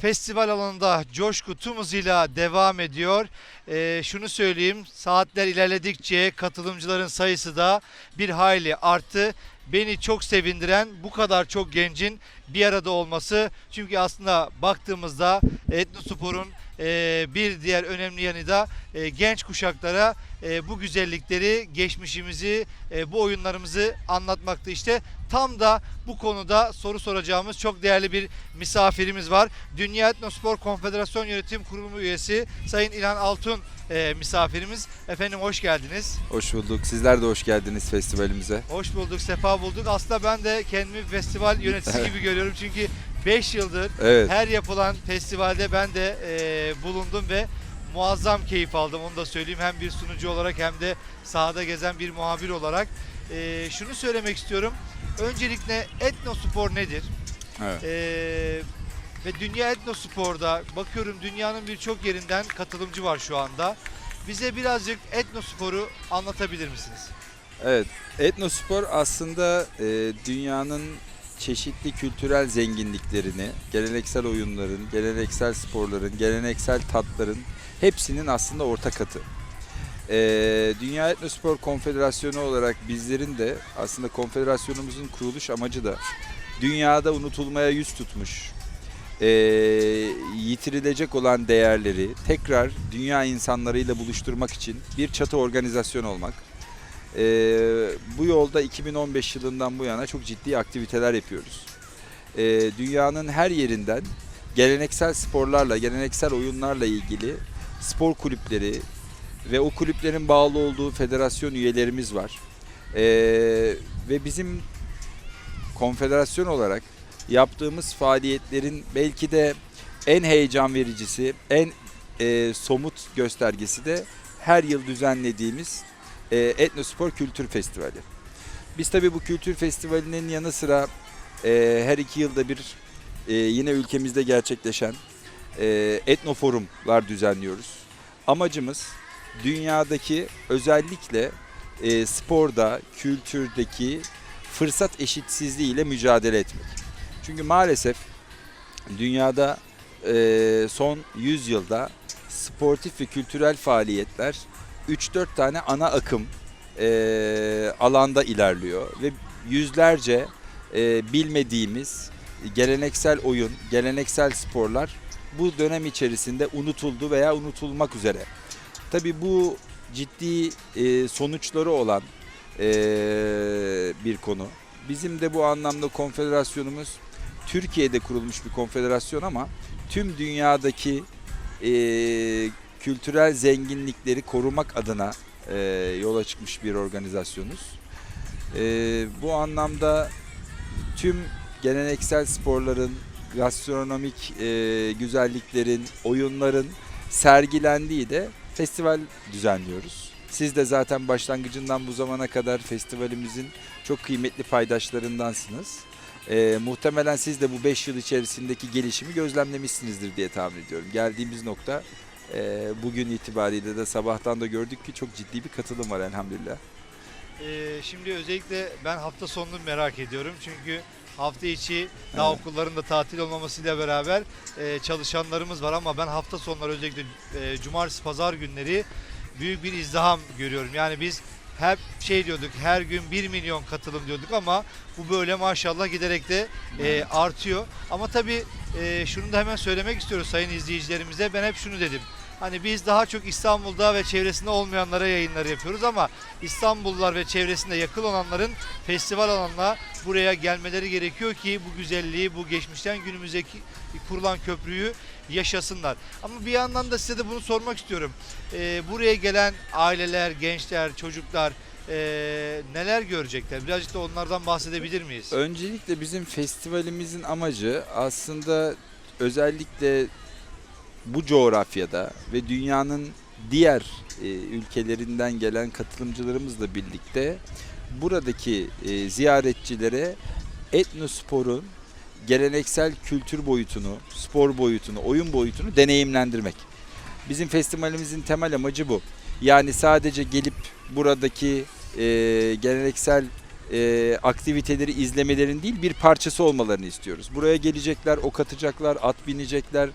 festival alanında coşku tüm hızıyla devam ediyor. Ee, şunu söyleyeyim, saatler ilerledikçe katılımcıların sayısı da bir hayli arttı. Beni çok sevindiren bu kadar çok gencin bir arada olması. Çünkü aslında baktığımızda Etnospor'un e, bir diğer önemli yanı da e, genç kuşaklara e, bu güzellikleri, geçmişimizi, e, bu oyunlarımızı anlatmakta işte. Tam da bu konuda soru soracağımız çok değerli bir misafirimiz var. Dünya Etnospor Konfederasyon Yönetim Kurulu üyesi Sayın İlhan Altun e, misafirimiz. Efendim hoş geldiniz. Hoş bulduk. Sizler de hoş geldiniz festivalimize. Hoş bulduk, sefa bulduk. Aslında ben de kendimi festival yöneticisi gibi görüyorum. Çünkü 5 yıldır Evet. her yapılan festivalde ben de e, bulundum ve muazzam keyif aldım. Onu da söyleyeyim. Hem bir sunucu olarak hem de sahada gezen bir muhabir olarak. E, şunu söylemek istiyorum. Öncelikle etnospor nedir? Evet. E, ve Dünya Etnospor'da bakıyorum dünyanın birçok yerinden katılımcı var şu anda. Bize birazcık etnosporu anlatabilir misiniz? Evet. Etnospor aslında e, dünyanın çeşitli kültürel zenginliklerini, geleneksel oyunların, geleneksel sporların, geleneksel tatların hepsinin aslında ortak katı. E, Dünya Etnospor Konfederasyonu olarak bizlerin de aslında konfederasyonumuzun kuruluş amacı da dünyada unutulmaya yüz tutmuş, e, yitirilecek olan değerleri tekrar dünya insanlarıyla buluşturmak için bir çatı organizasyon olmak. E, bu yolda 2015 yılından bu yana çok ciddi aktiviteler yapıyoruz. E, dünyanın her yerinden geleneksel sporlarla, geleneksel oyunlarla ilgili spor kulüpleri ve o kulüplerin bağlı olduğu federasyon üyelerimiz var. E, ve bizim konfederasyon olarak yaptığımız faaliyetlerin belki de en heyecan vericisi, en e, somut göstergesi de her yıl düzenlediğimiz e, Etnospor Kültür Festivali. Biz tabii bu kültür festivalinin yanı sıra e, her iki yılda bir e, yine ülkemizde gerçekleşen e, etnoforumlar düzenliyoruz. Amacımız dünyadaki özellikle e, sporda, kültürdeki fırsat eşitsizliği ile mücadele etmek. Çünkü maalesef dünyada e, son 100 yılda sportif ve kültürel faaliyetler 3-4 tane ana akım e, alanda ilerliyor ve yüzlerce e, bilmediğimiz geleneksel oyun, geleneksel sporlar bu dönem içerisinde unutuldu veya unutulmak üzere. Tabii bu ciddi e, sonuçları olan e, bir konu. Bizim de bu anlamda konfederasyonumuz Türkiye'de kurulmuş bir konfederasyon ama tüm dünyadaki e, kültürel zenginlikleri korumak adına e, yola çıkmış bir organizasyonuz. E, bu anlamda tüm geleneksel sporların, gastronomik e, güzelliklerin, oyunların sergilendiği de festival düzenliyoruz. Siz de zaten başlangıcından bu zamana kadar festivalimizin çok kıymetli paydaşlarındansınız. Ee, muhtemelen siz de bu 5 yıl içerisindeki gelişimi gözlemlemişsinizdir diye tahmin ediyorum. Geldiğimiz nokta e, bugün itibariyle de sabahtan da gördük ki çok ciddi bir katılım var elhamdülillah. Ee, şimdi özellikle ben hafta sonunu merak ediyorum. Çünkü hafta içi daha Evet. okulların da tatil olmamasıyla beraber e, çalışanlarımız var ama ben hafta sonları özellikle e, cumartesi pazar günleri büyük bir izdiham görüyorum. Yani biz hep şey diyorduk her gün 1 milyon katılım diyorduk ama bu böyle maşallah giderek de e, artıyor. Ama tabii e, şunu da hemen söylemek istiyoruz sayın izleyicilerimize. Ben hep şunu dedim. Hani biz daha çok İstanbul'da ve çevresinde olmayanlara yayınlar yapıyoruz ama İstanbullular ve çevresinde yakın olanların festival alanına buraya gelmeleri gerekiyor ki bu güzelliği, bu geçmişten günümüzdeki kurulan köprüyü yaşasınlar. Ama bir yandan da size de bunu sormak istiyorum. Ee, buraya gelen aileler, gençler, çocuklar ee, neler görecekler? Birazcık da onlardan bahsedebilir miyiz? Öncelikle bizim festivalimizin amacı aslında özellikle bu coğrafyada ve dünyanın diğer e, ülkelerinden gelen katılımcılarımızla birlikte buradaki e, ziyaretçilere etnosporun geleneksel kültür boyutunu, spor boyutunu, oyun boyutunu deneyimlendirmek. Bizim festivalimizin temel amacı bu. Yani sadece gelip buradaki e, geleneksel e, aktiviteleri izlemelerin değil bir parçası olmalarını istiyoruz. Buraya gelecekler, ok atacaklar, at binecekler,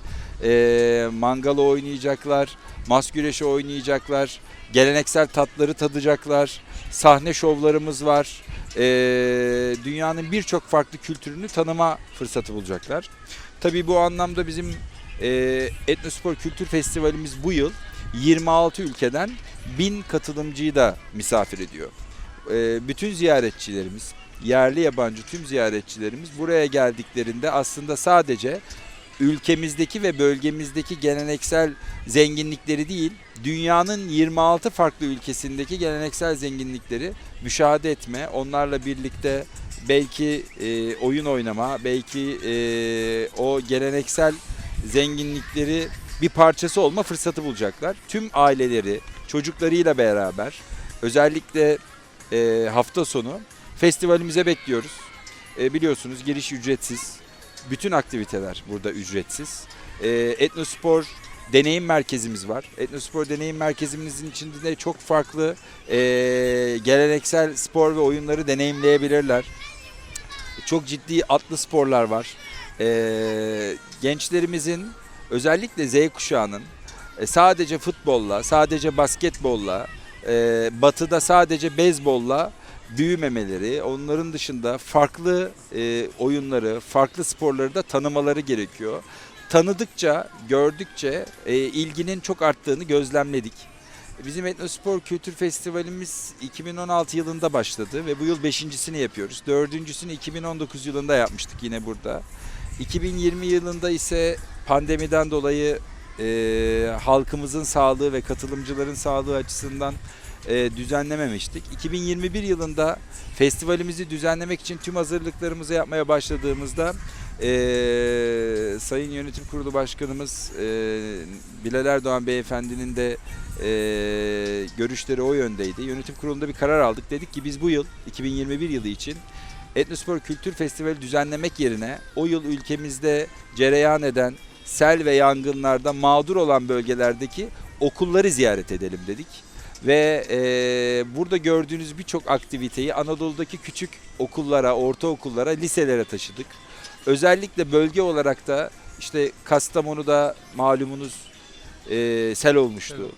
e, mangala oynayacaklar, mas güreşi oynayacaklar, geleneksel tatları tadacaklar, sahne şovlarımız var. E, dünyanın birçok farklı kültürünü tanıma fırsatı bulacaklar. Tabii bu anlamda bizim e, Etnospor Kültür Festivalimiz bu yıl 26 ülkeden 1000 katılımcıyı da misafir ediyor. E, bütün ziyaretçilerimiz, yerli yabancı tüm ziyaretçilerimiz buraya geldiklerinde aslında sadece ülkemizdeki ve bölgemizdeki geleneksel zenginlikleri değil, dünyanın 26 farklı ülkesindeki geleneksel zenginlikleri müşahede etme, onlarla birlikte belki e, oyun oynama, belki e, o geleneksel zenginlikleri bir parçası olma fırsatı bulacaklar. Tüm aileleri, çocuklarıyla beraber özellikle e, hafta sonu festivalimize bekliyoruz. E, biliyorsunuz giriş ücretsiz. Bütün aktiviteler burada ücretsiz. E, Etnospor deneyim merkezimiz var. Etnospor deneyim merkezimizin içinde de çok farklı e, geleneksel spor ve oyunları deneyimleyebilirler. Çok ciddi atlı sporlar var. E, gençlerimizin özellikle Z kuşağının e, sadece futbolla, sadece basketbolla, e, batıda sadece beyzbolla büyümemeleri, onların dışında farklı e, oyunları, farklı sporları da tanımaları gerekiyor. Tanıdıkça, gördükçe e, ilginin çok arttığını gözlemledik. Bizim Etnospor Kültür Festivalimiz 2016 yılında başladı ve bu yıl beşincisini yapıyoruz. Dördüncüsünü 2019 yılında yapmıştık yine burada. 2020 yılında ise pandemiden dolayı e, halkımızın sağlığı ve katılımcıların sağlığı açısından e, düzenlememiştik. 2021 yılında festivalimizi düzenlemek için tüm hazırlıklarımızı yapmaya başladığımızda e, Sayın Yönetim Kurulu Başkanımız e, Bilal Erdoğan Beyefendinin de e, görüşleri o yöndeydi. Yönetim Kurulu'nda bir karar aldık. Dedik ki biz bu yıl 2021 yılı için Etnospor Kültür Festivali düzenlemek yerine o yıl ülkemizde cereyan eden sel ve yangınlarda mağdur olan bölgelerdeki okulları ziyaret edelim dedik. Ve e, burada gördüğünüz birçok aktiviteyi Anadolu'daki küçük okullara, ortaokullara, liselere taşıdık. Özellikle bölge olarak da işte Kastamonu'da malumunuz e, sel olmuştu.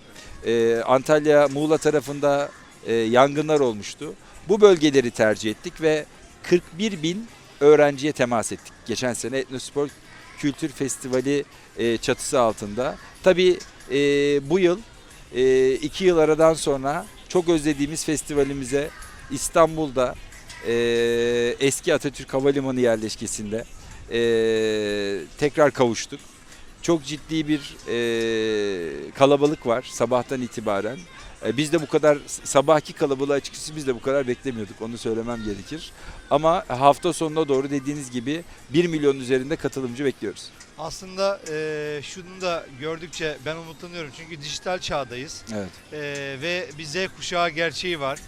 E, Antalya, Muğla tarafında e, yangınlar olmuştu. Bu bölgeleri tercih ettik ve 41 bin öğrenciye temas ettik. Geçen sene Etnospor Kültür Festivali e, çatısı altında. Tabii e, bu yıl e, iki yıl aradan sonra çok özlediğimiz festivalimize İstanbul'da eski Atatürk Havalimanı yerleşkesinde tekrar kavuştuk. Çok ciddi bir kalabalık var sabahtan itibaren. E, biz de bu kadar sabahki kalabalığı açıkçası biz de bu kadar beklemiyorduk onu söylemem gerekir. Ama hafta sonuna doğru dediğiniz gibi 1 milyon üzerinde katılımcı bekliyoruz. Aslında e, şunu da gördükçe ben umutlanıyorum çünkü dijital çağdayız Evet. E, ve bir Z kuşağı gerçeği var.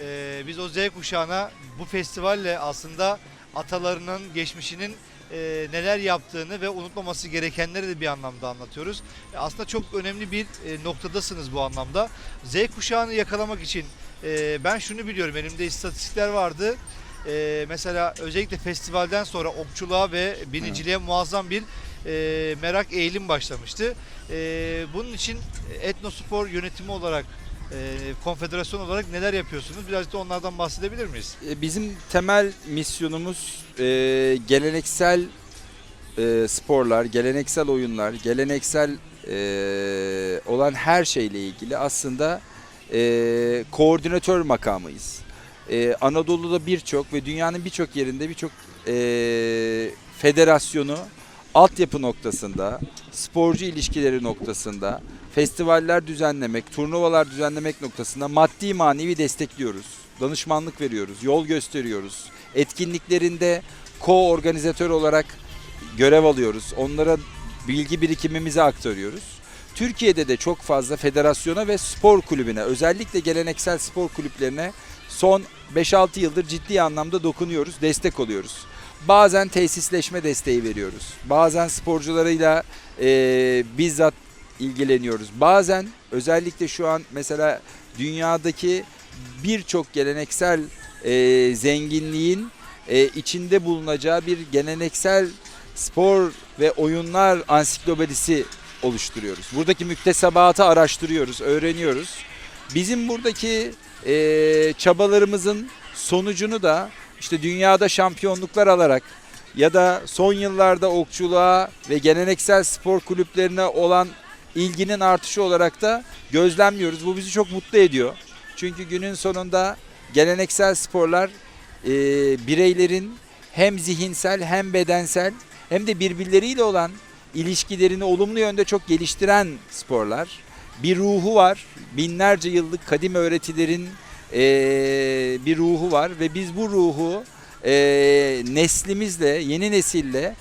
E, biz o Z kuşağına bu festivalle aslında atalarının, geçmişinin e, neler yaptığını ve unutmaması gerekenleri de bir anlamda anlatıyoruz. E, aslında çok önemli bir e, noktadasınız bu anlamda. Z kuşağını yakalamak için e, ben şunu biliyorum elimde istatistikler vardı. E, mesela özellikle festivalden sonra okçuluğa ve biniciliğe muazzam bir e, merak eğilim başlamıştı. E, bunun için Etnospor yönetimi olarak konfederasyon olarak neler yapıyorsunuz? Birazcık da onlardan bahsedebilir miyiz? E, Bizim temel misyonumuz e, geleneksel e, sporlar, geleneksel oyunlar, geleneksel e, olan her şeyle ilgili aslında e, koordinatör makamıyız. E, Anadolu'da birçok ve dünyanın birçok yerinde birçok e, federasyonu altyapı noktasında, sporcu ilişkileri noktasında, festivaller düzenlemek, turnuvalar düzenlemek noktasında maddi manevi destekliyoruz. Danışmanlık veriyoruz, yol gösteriyoruz. Etkinliklerinde ko-organizatör olarak görev alıyoruz. Onlara bilgi birikimimizi aktarıyoruz. Türkiye'de de çok fazla federasyona ve spor kulübüne, özellikle geleneksel spor kulüplerine son 5-6 yıldır ciddi anlamda dokunuyoruz, destek oluyoruz. Bazen tesisleşme desteği veriyoruz. Bazen sporcularıyla e, bizzat ilgileniyoruz. Bazen özellikle şu an mesela dünyadaki birçok geleneksel e, zenginliğin e, içinde bulunacağı bir geleneksel spor ve oyunlar ansiklopedisi oluşturuyoruz. Buradaki müktesebatı araştırıyoruz, öğreniyoruz. Bizim buradaki e, çabalarımızın sonucunu da işte dünyada şampiyonluklar alarak ya da son yıllarda okçuluğa ve geleneksel spor kulüplerine olan ilginin artışı olarak da gözlemliyoruz. Bu bizi çok mutlu ediyor. Çünkü günün sonunda geleneksel sporlar e, bireylerin hem zihinsel hem bedensel hem de birbirleriyle olan ilişkilerini olumlu yönde çok geliştiren sporlar. Bir ruhu var. Binlerce yıllık kadim öğretilerin e, bir ruhu var ve biz bu ruhu e, neslimizle, yeni nesille